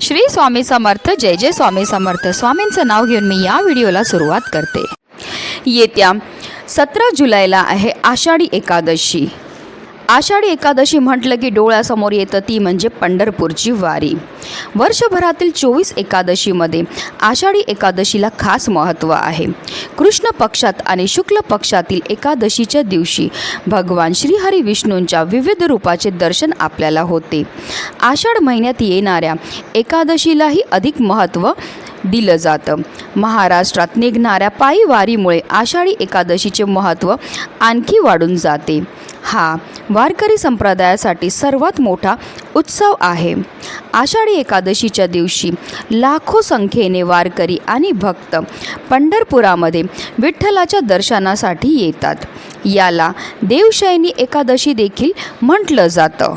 श्री स्वामी समर्थ जय जय स्वामी समर्थ. स्वामींचं नाव घेऊन मी या व्हिडिओला सुरुवात करते. येत्या सतरा जुलैला आहे आषाढी एकादशी. आषाढी एकादशी म्हटलं की डोळ्यासमोर येतं ती म्हणजे पंढरपूरची वारी. वर्षभरातील चोवीस एकादशीमध्ये आषाढी एकादशीला खास महत्त्व आहे. कृष्ण पक्षात आणि शुक्ल पक्षातील एकादशीच्या दिवशी भगवान श्रीहरी विष्णूंच्या विविध रूपाचे दर्शन आपल्याला होते. आषाढ महिन्यात येणाऱ्या एकादशीलाही अधिक महत्त्व दिलं जातं. महाराष्ट्रात निघणाऱ्या पायी वारीमुळे आषाढी एकादशीचे महत्त्व आणखी वाढून जाते. हा वारकरी संप्रदायासाठी सर्वात मोठा उत्सव आहे. आषाढी एकादशीच्या दिवशी लाखो संख्येने वारकरी आणि भक्त पंढरपुरामध्ये विठ्ठलाच्या दर्शनासाठी येतात. याला देवशयनी एकादशी देखील म्हटलं जातं.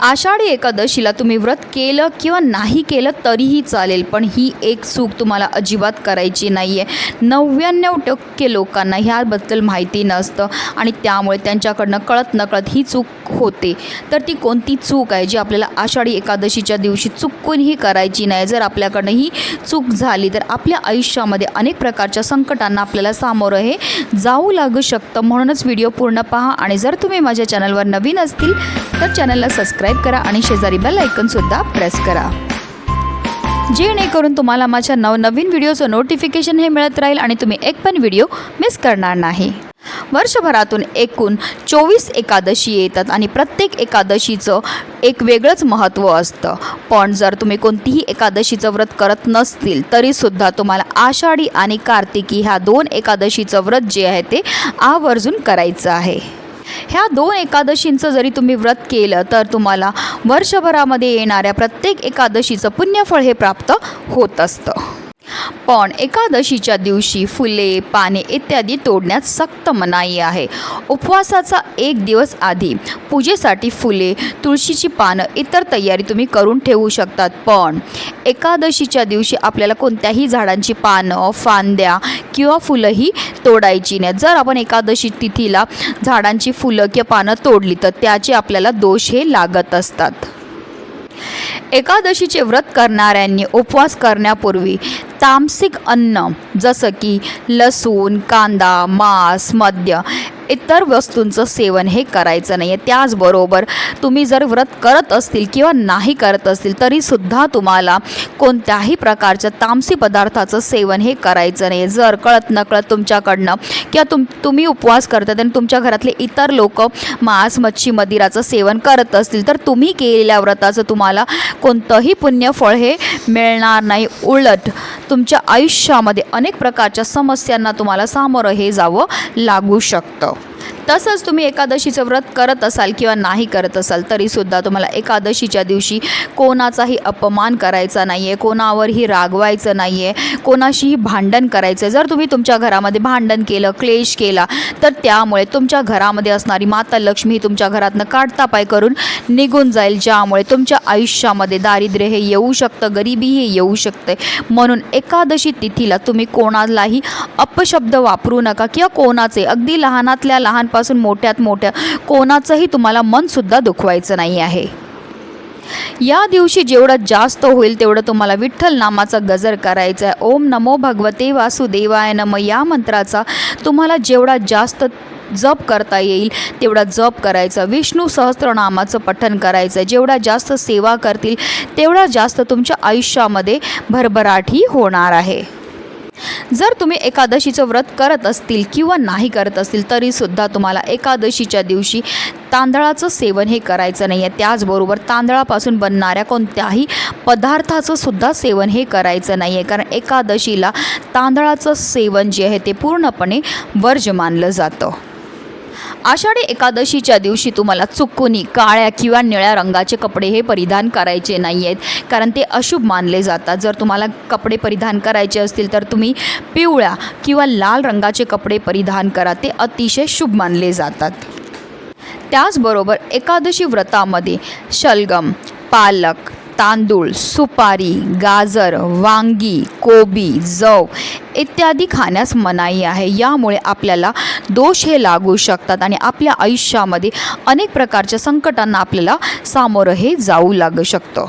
आषाढी एकादशीला तुम्ही व्रत केलं किंवा नाही केलं तरीही चालेल पण ही एक चूक तुम्हाला अजिबात करायची नाही आहे नव्याण्णव टक्के लोकांना ह्याबद्दल माहिती नसतं आणि त्यामुळे त्यांच्याकडनं कळत नकळत ही चूक होते. तर ती कोणती चूक आहे जी आपल्याला आषाढी एकादशीच्या दिवशी चुकूनही करायची नाही? जर आपल्याकडनं ही चूक झाली तर आपल्या आयुष्यामध्ये अनेक प्रकारच्या संकटांना आपल्याला सामोरं हे जाऊ लागू शकतं. म्हणूनच व्हिडिओ पूर्ण पहा आणि जर तुम्ही माझ्या चॅनलवर नवीन असतील तर चॅनलला सबस्क्राईब करा आणि शेजारी बेल ऐकनसुद्धा प्रेस करा. जेणेकरून तुम्हाला माझ्या नवनवीन व्हिडिओचं नोटिफिकेशन हे मिळत राहील आणि तुम्ही एक पण व्हिडिओ मिस करणार नाही. वर्षभरातून एकूण चोवीस एकादशी येतात आणि प्रत्येक एकादशीचं एक वेगळंच महत्त्व असतं. पण जर तुम्ही कोणतीही एकादशीचं व्रत करत नसतील तरीसुद्धा तुम्हाला आषाढी आणि कार्तिकी ह्या दोन एकादशीचं व्रत जे आहे ते आवर्जून करायचं आहे. ह्या दोन एकादशींचं जरी तुम्ही व्रत केलं तर तुम्हाला वर्षभरामध्ये येणाऱ्या प्रत्येक एकादशीचं पुण्यफळ हे प्राप्त होत असतं. पण एकादशीच्या दिवशी फुले पाने इत्यादी तोडण्यात सक्त मनाई आहे. उपवासाचा एक दिवस आधी पूजेसाठी फुले तुळशीची पानं इतर तयारी तुम्ही करून ठेवू शकतात. पण एकादशीच्या दिवशी आपल्याला कोणत्याही झाडांची पानं फांद्या किंवा फुलंही तोडायची नाही जर आपण एकादशी तिथीला झाडांची फुलं किंवा पानं तोडली तर त्याचे आपल्याला दोष हे लागत असतात. एकादशीचे व्रत करणाऱ्यांनी उपवास करण्यापूर्वी तामसिक अन्न जसं की लसूण कांदा मांस मद्य इतर वस्तूंचं सेवन हे करायचं नाही आहे त्याचबरोबर तुम्ही जर व्रत करत असतील किंवा नाही करत असतील तरीसुद्धा तुम्हाला कोणत्याही प्रकारच्या तामसी पदार्थाचं सेवन हे करायचं नाही जर कळत नकळत तुमच्याकडनं किंवा तुम तुम्ही उपवास करतात आणि तुमच्या घरातले इतर लोक मांस मच्छी मदिराचं सेवन करत असतील तर तुम्ही केलेल्या व्रताचं तुम्हाला कोणतंही पुण्यफळ हे मिळणार नाही. उलट तुमच्या आयुष्यामध्ये अनेक प्रकारच्या समस्यांना तुम्हाला सामोरं हे जावं लागू शकतं. तसंच तुम्ही एकादशीचं व्रत करत असाल किंवा नाही करत असाल तरीसुद्धा तुम्हाला एकादशीच्या दिवशी कोणाचाही अपमान करायचा नाही आहे कोणावरही रागवायचं नाही आहे कोणाशीही भांडण करायचं आहे जर तुम्ही तुमच्या घरामध्ये भांडण केलं क्लेश केला तर त्यामुळे तुमच्या घरामध्ये असणारी माता लक्ष्मी ही तुमच्या घरातनं काढता पाय करून निघून जाईल ज्यामुळे तुमच्या आयुष्यामध्ये दारिद्र्य हे येऊ शकतं गरिबी हे येऊ शकते. म्हणून एकादशी तिथीला तुम्ही कोणालाही अपशब्द वापरू नका किंवा कोणाचे अगदी लहानातल्या लहानपासून मोठ्यात मोठ्या कोणाचंही तुम्हाला मनसुद्धा दुखवायचं नाही आहे. या दिवशी जेवढं जास्त होईल तेवढं तुम्हाला विठ्ठल नामाचा गजर करायचा आहे. ओम नमो भगवते वासुदेवाय नम या मंत्राचा तुम्हाला जेवढा जास्त जप करता येईल तेवढा जप करायचा. विष्णू सहस्त्रनामाचं पठण करायचं. जेवढा जास्त सेवा करतील तेवढा जास्त तुमच्या आयुष्यामध्ये भरभराटही होणार आहे. जर तुम्ही एकादशीचं व्रत करत असतील किंवा नाही करत असतील तरीसुद्धा तुम्हाला एकादशीच्या दिवशी तांदळाचं सेवन हे करायचं नाही आहे त्याचबरोबर तांदळापासून बनणाऱ्या कोणत्याही पदार्थाचं सुद्धा सेवन हे करायचं नाही आहे कारण एकादशीला तांदळाचं सेवन जे आहे ते पूर्णपणे वर्ज मानलं जातं. आषाढी एकादशीच्या दिवशी तुम्हाला चुकूनी काळ्या किंवा निळ्या रंगाचे कपडे हे परिधान करायचे नाही आहेत कारण ते अशुभ मानले जातात. जर तुम्हाला कपडे परिधान करायचे असतील तर तुम्ही पिवळ्या किंवा लाल रंगाचे कपडे परिधान करा. ते अतिशय शुभ मानले जातात. त्याचबरोबर एकादशी व्रतामध्ये शलगम पालक तांदूळ सुपारी गाजर वांगी कोबी जव इत्यादी खाण्यास मनाई आहे. यामुळे आपल्याला दोष हे लागू शकतात आणि आपल्या आयुष्यामध्ये अनेक प्रकारच्या संकटांना आपल्याला सामोरं हे जाऊ लागू शकतं.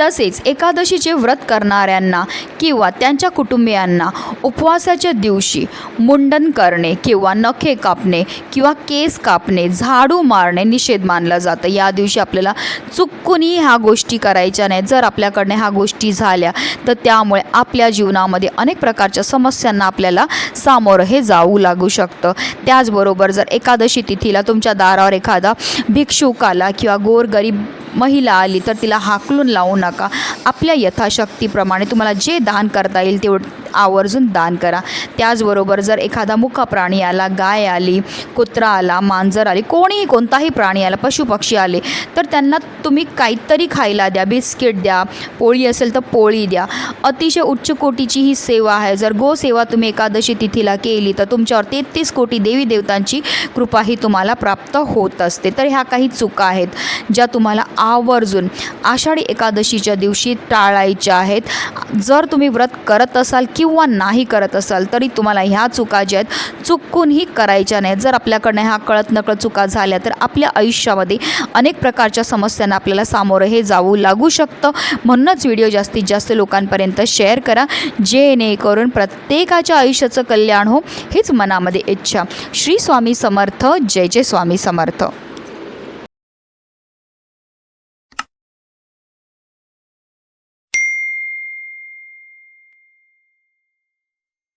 तसेच एकादशीचे व्रत करणाऱ्यांना किंवा त्यांच्या कुटुंबियांना उपवासाच्या दिवशी मुंडन करणे किंवा नखे कापणे किंवा केस कापणे झाडू मारणे निषेध मानलं जातं. या दिवशी आपल्याला चुकूनही ह्या गोष्टी करायच्या नाही जर आपल्याकडनं ह्या गोष्टी झाल्या तर त्यामुळे आपल्या जीवनामध्ये अनेक प्रकारच्या समस्यांना आपल्याला सामोरं हे जाऊ लागू शकतं. त्याचबरोबर जर एकादशी तिथीला तुमच्या दारावर एखादा भिक्षुक आला किंवा गोरगरीब महिला आली तर तिला हाकलून लावू नका. आपल्या यथाशक्तीप्रमाणे तुम्हाला जे दान करता येईल तेवढं आवर्जून दान करा. त्याचबरोबर जर एखादा मुका प्राणी आला गाय आली कुत्रा आला मांजर आली कोणीही कोणताही प्राणी आला पशुपक्षी आले तर त्यांना तुम्ही काहीतरी खायला द्या बिस्किट द्या पोळी असेल तर पोळी द्या. अतिशय उच्च कोटीची ही सेवा आहे. जर गोसेवा तुम्ही एकादशी तिथीला केली तर तुमच्यावर तेहतीस कोटी देवी देवतांची कृपा ही तुम्हाला प्राप्त होत असते. तर ह्या काही चुका आहेत ज्या तुम्हाला आवर्जून आषाढी एकादशीच्या दिवशी टाळायच्या आहेत. जर तुम्ही व्रत करत असाल किंवा नाही करत असाल तरी तुम्हाला ह्या चुका ज्या आहेत चुकूनही करायच्या नाहीत. जर आपल्याकडनं ह्या कळत नकळत चुका झाल्या तर आपल्या आयुष्यामध्ये अनेक प्रकारच्या समस्यांना आपल्याला सामोरं हे जाऊ लागू शकतं. म्हणूनच व्हिडिओ जास्तीत जास्त लोकांपर्यंत शेअर करा जेणेकरून प्रत्येकाच्या आयुष्याचं कल्याण हो हीच मनामध्ये इच्छा. श्री स्वामी समर्थ. जय जय स्वामी समर्थ.